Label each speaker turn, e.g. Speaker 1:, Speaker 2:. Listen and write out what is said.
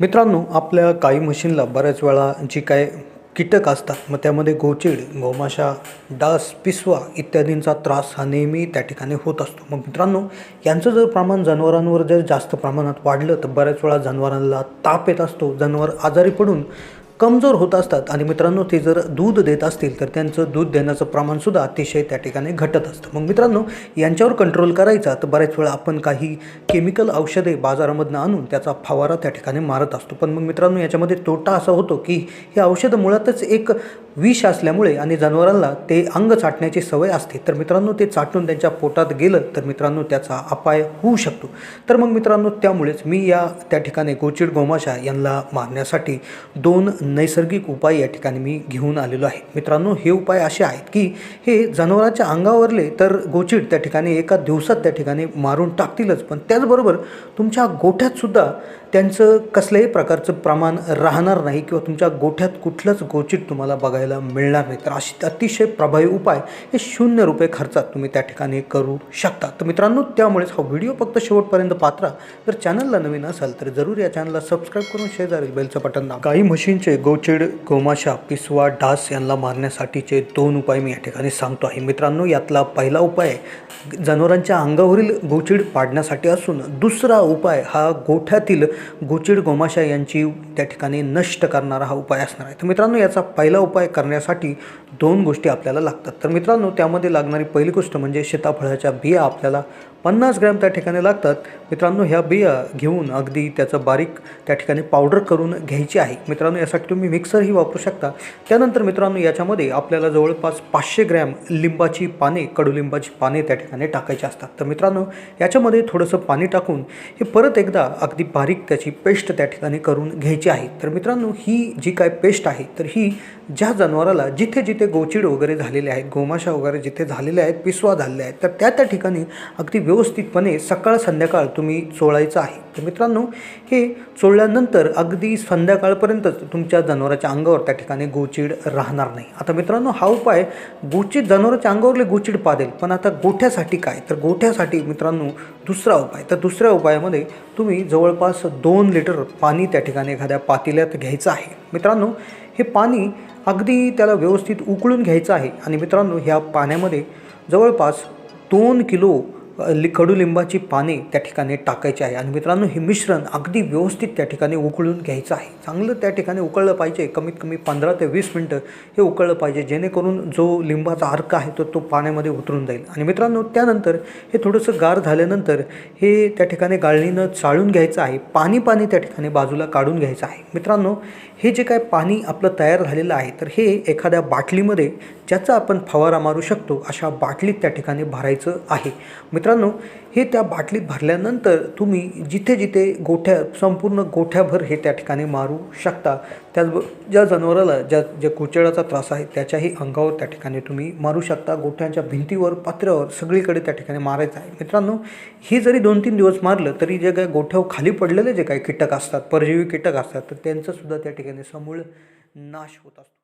Speaker 1: मित्रांनो आपल्या काही मशीनला बऱ्याच वेळा जी काय कीटक असतात मग त्यामध्ये गोचिड गोमाशा डास पिसवा इत्यादींचा त्रास हा नेहमी त्या ठिकाणी होत असतो. मग मित्रांनो यांचं जर प्रमाण जनावरांवर जर जास्त प्रमाणात वाढलं तर बऱ्याच वेळा जनावरांना ताप येत असतो. जनावर आजारी पडून कमजोर होत असतात आणि मित्रांनो ते जर दूध देत असतील तर त्यांचं दूध देण्याचं प्रमाणसुद्धा अतिशय त्या ठिकाणी घटत असतं. मग मित्रांनो यांच्यावर कंट्रोल करायचा तर बऱ्याच वेळा आपण काही केमिकल औषधे बाजारामधनं आणून त्याचा फवारा त्या ठिकाणी मारत असतो. पण मग मित्रांनो याच्यामध्ये तोटा असा होतो की हे औषधं मुळातच एक विष असल्यामुळे आणि जनावरांना ते अंग चाटण्याची सवय असते. तर मित्रांनो ते चाटून त्यांच्या पोटात गेलं तर मित्रांनो त्याचा अपाय होऊ शकतो. तर मग मित्रांनो त्यामुळेच मी या त्या ठिकाणी गोचिड गोमाशा यांना मारण्यासाठी दोन नैसर्गिक उपाय या ठिकाणी मी घेऊन आलेलो आहे. मित्रांनो हे उपाय असे आहेत की हे जनावरांच्या अंगावरले तर गोचिड त्या ठिकाणी एका दिवसात त्या ठिकाणी मारून टाकतीलच. पण त्याचबरोबर तुमच्या गोठ्यातसुद्धा त्यांचं कसल्याही प्रकारचं प्रमाण राहणार नाही किंवा तुमच्या गोठ्यात कुठलंच गोचिड तुम्हाला बघायला मिळणार नाही तर अशी अतिशय प्रभावी उपाय हे शून्य रुपये खर्चात तुम्ही त्या ठिकाणी करू शकता. तर मित्रांनो त्यामुळेच हा व्हिडिओ फक्त शेवटपर्यंत पात्रा. जर चॅनलला नवीन असाल तर जरूर या चॅनलला सबस्क्राईब करून शेजारी बेलचं बटन दाबा. गाई म्हशींचे गोचिड गोमाशा पिसवा डास यांना मारण्यासाठीचे दोन उपाय मी या ठिकाणी सांगतो आहे. मित्रांनो यातला पहिला उपाय जनावरांच्या अंगावरील गोचिड पाडण्यासाठी असून दुसरा उपाय हा गोठ्यातील गोचिड गोमाशा यांची त्या ठिकाणी नष्ट करणारा हा उपाय असणार आहे. तर मित्रांनो याचा पहिला उपाय करण्यासाठी दोन गोष्टी आपल्याला लागतात. तर मित्रांनो त्यामध्ये लागणारी पहिली गोष्ट म्हणजे सीताफळाच्या बिया आपल्याला पन्नास ग्रॅम त्या ठिकाणी लागतात. मित्रांनो ह्या बिया घेऊन अगदी त्याचं बारीक त्या ठिकाणी पावडर करून घ्यायची आहे. मित्रांनो यासाठी तुम्ही मिक्सरही वापरू शकता. त्यानंतर मित्रांनो याच्यामध्ये आपल्याला जवळपास पाचशे ग्रॅम लिंबाची पाने कडुलिंबाची पाने त्या ठिकाणी टाकायची असतात. तर मित्रांनो याच्यामध्ये थोडंसं पाणी टाकून हे परत एकदा अगदी बारीक त्याची पेस्ट त्या ठिकाणी करून घ्यायची आहे. तर मित्रांनो ही जी काय पेस्ट आहे तर ही ज्या जनावराला जिथे जिथे गोचिड वगैरे झालेले आहेत गोमाशा वगैरे जिथे झालेले आहेत पिसवा झालेले आहेत तर त्या त्या ठिकाणी अगदी व्यवस्थितपणे सकाळ संध्याकाळ तुम्ही चोळायचं आहे. तर मित्रांनो हे चोळल्यानंतर अगदी संध्याकाळपर्यंतच तुमच्या जनावराच्या अंगावर त्या ठिकाणी गोचिड राहणार नाही. आता मित्रांनो हा उपाय गोचिड जनावराच्या अंगावरले गोचिड पादेल पण आता गोठ्यासाठी काय? तर गोठ्यासाठी मित्रांनो दुसरा उपाय. तर दुसऱ्या उपायामध्ये तुम्ही जवळपास दोन लिटर पाणी त्या ठिकाणी एखाद्या पातेल्यात घ्यायचं आहे. मित्रांनो हे पाणी अगदी त्याला व्यवस्थित उकळून घ्यायचं आहे. आणि मित्रांनो ह्या पाण्यामध्ये जवळपास दोन किलो लि कडुलिंबाची पाने त्या ठिकाणी टाकायची आहे. आणि मित्रांनो हे मिश्रण अगदी व्यवस्थित त्या ठिकाणी उकळून घ्यायचं आहे. चांगलं त्या ठिकाणी उकळलं पाहिजे. कमीत कमी पंधरा ते वीस मिनटं हे उकळलं पाहिजे. जेणेकरून जो लिंबाचा अर्क आहे तो तो पाण्यामध्ये उतरून जाईल. आणि मित्रांनो त्यानंतर हे थोडंसं गार झाल्यानंतर हे त्या ठिकाणी गाळणीनं चाळून घ्यायचं आहे. पाणी पाणी त्या ठिकाणी बाजूला काढून घ्यायचं आहे. मित्रांनो हे जे काय पाणी आपलं तयार झालेलं आहे तर हे एखाद्या बाटलीमध्ये ज्याचा आपण फवारा मारू शकतो अशा बाटलीत त्या ठिकाणी भरायचं आहे. मित्रांनो हे त्या बाटलीत भरल्यानंतर तुम्ही जिथे जिथे गोठ्या संपूर्ण गोठ्याभर हे त्या ठिकाणी मारू शकता. त्याचब ज्या जनावराला ज्या ज्या कुचेळाचा त्रास आहे त्याच्याही अंगावर त्या ठिकाणी तुम्ही मारू शकता. गोठ्यांच्या भिंतीवर पात्र्यावर सगळीकडे त्या ठिकाणी मारायचं आहे. मित्रांनो हे जरी दोन तीन दिवस मारलं तरी जे काय गोठ्यावर खाली पडलेले जे काही कीटक असतात परजीवी कीटक असतात तर त्यांचंसुद्धा त्या ठिकाणी समूळ नाश होत असतो.